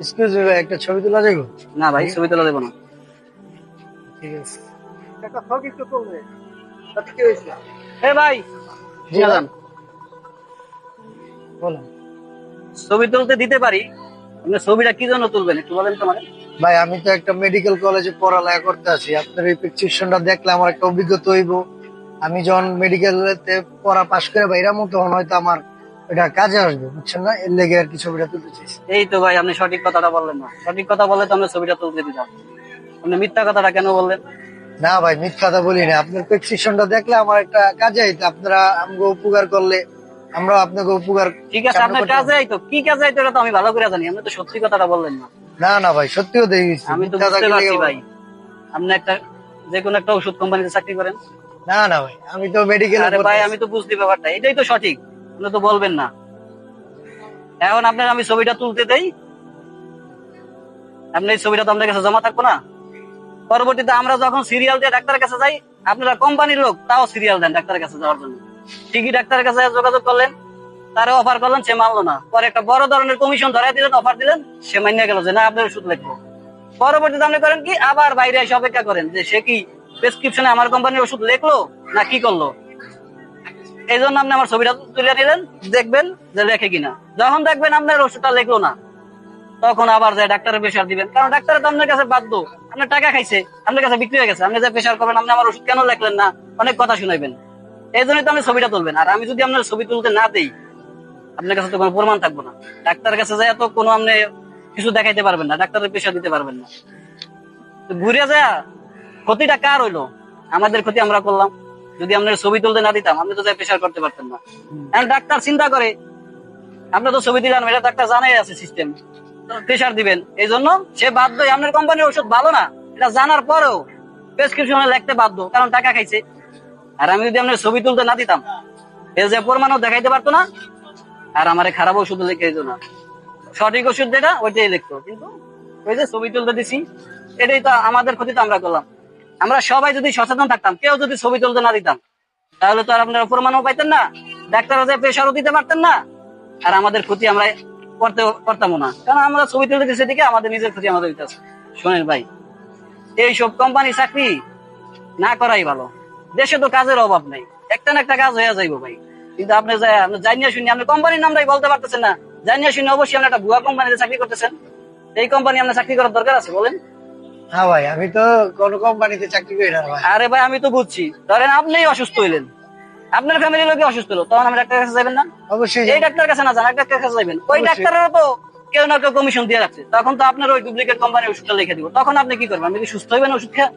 Excuse me ভাই একটা ছবি তোলা যাবে? না ভাই ছবি তোলা দেবো না। ঠিক আছে। একটা ছবি তো তুলবে তাতে কি হয়েছে? এ ভাই! জি নিয়ে ভাই। ছবি তুলতে দিতে পারি আপনি ছবিটা কি জন্য তুলবেন একটু বলেন তো মানে ভাই আমি তো একটা মেডিকেল কলেজে পড়ালেখা করতে আছি আপনার এই প্রেসক্রিপশনটা দেখলে আমার একটা অভিজ্ঞতা হইব। আমি যখন মেডিকেলতে পড়া পাশ করে বাইরামো তখন হয়তো আমার এটা কাজে আসবে বুঝছেন না? এর লেগে আর কি ছবিটা তুলতে চাইছি। এই তো ভাই আপনি সঠিক কথাটা বললেন না। সঠিক কথা বললে তো আমরা ছবিটা তুলতে দিতাম। আপনি মিথ্যা কথাটা কেন বললেন? না ভাই মিথ্যা কথা বলি না। আপনার প্রেসক্রিপশনটা দেখলে আমার একটা কাজে আইতো। আপনারা আমাকে উপকার করলে আমরা আপনাকে উপকার ঠিক আছে আপনার কাজে আইতো। কি কাজে আইতো এটা তো আমি ভালো করে জানি। আপনি তো সত্যি কথাটা বললেন না। না না ভাই সত্যিও দেখে গেছি আমি তো বুঝতে পারছি ভাই। আপনি একটা যে কোনো একটা ওষুধ কোম্পানিতে চাকরি করেন। না না ভাই আমি তো মেডিকেল আরে ভাই আমি তো বুঝতে ব্যাপারটা। এটাই তো সঠিক। আপনি তো বলবেন না। এখন আপনার আমি ছবিটা তুলতে দেই। আপনি এই ছবিটা তো আপনার কাছে জমা থাকব না। পরবর্তীতে আমরা যখন সিরিয়াল দিয়ে ডাক্তারের কাছে যাই, আপনারা কোম্পানির লোক, তাও সিরিয়াল দেন ডাক্তারের কাছে যাওয়ার জন্য। ঠিকই ডাক্তারের কাছে যোগাযোগ করলেন তারা অফার করলেন, সে মানলো না। পরে একটা বড় ধরনের কমিশন ধরাই দিলেন অফার দিলেন, সে মান্য গেল যে না আপনার ওষুধ লিখব পরবর্তীতে আপনি করেন কি, আবার বাইরে এসে অপেক্ষা করেন যে সে কি প্রেসক্রিপশনে আমার কোম্পানির ওষুধ লিখলো, না কি করল? এই জন্য আপনি আমার ছবিটা তুলে নিলেন দেখবেন যে লেখে কিনা। যখন দেখবেন আপনার ওষুধটা লেখলো না, তখন আবার যায় ডাক্তারের প্রেশার দিবেন। কারণ ডাক্তার তো আপনার কাছে বাধ্য। আপনার টাকা খাইছে, আপনার কাছে বিক্রি হয়ে গেছে, আপনি যে প্রেশার করবেন, আপনি আমার ওষুধ কেন লেখলেন না? অনেক কথা শুনাইবেন। এই জন্যই তো আপনি ছবিটা তুলবেন। আর আমি যদি আপনার ছবি তুলতে না দেই, আপনার কাছে তো কোনো প্রমাণ থাকব না। ডাক্তারের কাছে যায় তো কোনো আপনি কিছু দেখাইতে পারবেন না, ডাক্তারের প্রেশার দিতে পারবেন না। ঘুরে যায় ক্ষতিটা কার হইল? আমাদের ক্ষতি আমরা করলাম। যদি আপনার ছবি তুলতে না দিতাম, আপনি তো যাই প্রেশার করতে পারতেন না। এখন ডাক্তার চিন্তা করে, আপনি তো ছবি দিলেন, এটা ডাক্তার জানাই আছে সিস্টেম প্রেশার দিবেন। এই জন্য সে বাধ্য আপনার কোম্পানির ওষুধ ভালো না, এটা জানার পরেও প্রেসক্রিপশনে লিখতে বাধ্য, কারণ টাকা খাইছে। আর আমি যদি আপনার ছবি তুলতে না দিতাম এর যে প্রমাণও দেখাইতে পারতো না, আর আমার খারাপ ওষুধ লিখে দিত না। সঠিক ওষুধ যেটা, ওইটাই লিখতো। কিন্তু ওই যে ছবি তুলতে দিছি, এটাই তো আমাদের ক্ষতি তো আমরা করলাম। আমরা সবাই যদি সচেতন থাকতাম, কেউ যদি ছবি তুলতে না দিতাম, তাহলে তো আর আপনারা প্রমাণও পাইতেন না ডাক্তাররা যে প্রেশারও দিতে পারতেন না। আর আমাদের ক্ষতি আমরা করতে পারতাম না। কারণ আমরা ছবি তুলতে দিচ্ছি দিকে আমাদের নিজের ক্ষতি আমাদের হইতেছে শোনেন ভাই, এইসব কোম্পানি চাকরি না করাই ভালো। দেশে তো কাজের অভাব নাই। একটা না একটা কাজ হয়ে যাইবো ভাই। কিন্তু আপনি জানিয়ে শুনি আপনি কোম্পানির নামটাই বলতে পারতেছেন না। জানিয়ে শুনি অবশ্যই আপনি একটা ভুয়া কোম্পানিতে চাকরি করতেছেন। এই কোম্পানি আপনার চাকরি করার দরকার আছে, বলেন। হ্যাঁ ভাই আমি তো কোনো কোম্পানিতে চাকরি করি না ভাই। আরে ভাই আমি তো বুঝছি। ধরেন আপনিই অসুস্থ হইলেন। আপনার ফ্যামিলির লোকে অসুস্থ হলো তখন ডাক্তারের কাছে যাবেন না? অবশ্যই। এই ডাক্তার কাছে না যান এক ডাক্তারের কাছে যাবেন ওই। ডাক্তারেরও তো কেউ না কেউ কমিশন দিয়ে রাখছে তখন তো আপনার ওই ডুপ্লিকেট কোম্পানির ওষুধটা লিখে দিব। তখন আপনি কি করবেন? আপনি কি সুস্থ হইবেন ওষুধ খেয়ে?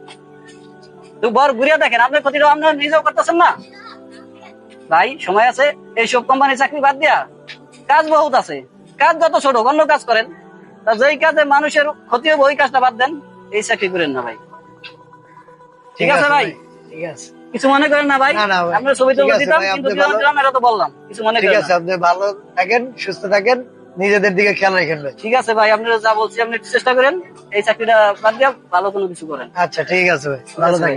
তো বর ঘুরিয়ে দেখেন আপনার ক্ষতিটা আপনার নিজেও করতেছেন না? ভাই সময় আছে এইসব কোম্পানি চাকরি বাদ দিয়া। কাজ বহুত আছে। কাজ যত ছোট অন্য কাজ করেন। তা যেই কাজে মানুষের ক্ষতি হবে ওই কাজটা বাদ দেন। এই চাকরি করেন না ভাই। ঠিক আছে ভাই? ঠিক আছে। কিছু মনে করেন না ভাই। আপনার ছবি আছে দিতাম কিন্তু দিলাম এটা তো বললাম। কিছু মনে ঠিক আছে আপনি ভালো থাকেন সুস্থ থাকেন নিজেদের দিকে খেয়াল রাখেন ঠিক আছে ভাই আপনারা যা বলছি আপনি চেষ্টা করেন। এই চাকরিটা বাদ দিয়ে ভালো কোনো কিছু করেন। আচ্ছা ঠিক আছে ভাই। ভালো ঠিক আছে থাকেন ভাই।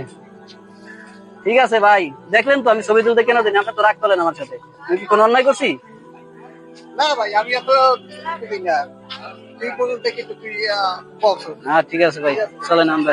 ঠিক আছে ভাই দেখলেন তো আমি ছবি তুলতে কেন দিন আপনি তো রাগ করলেন আমার সাথে। আমি কি কোনো অন্যায় করছি? না ভাই আমি এত তুই না। তুই পর্যন্ত কিন্তু তুই বলছো ঠিক আছে ভাই। চলেন আমরা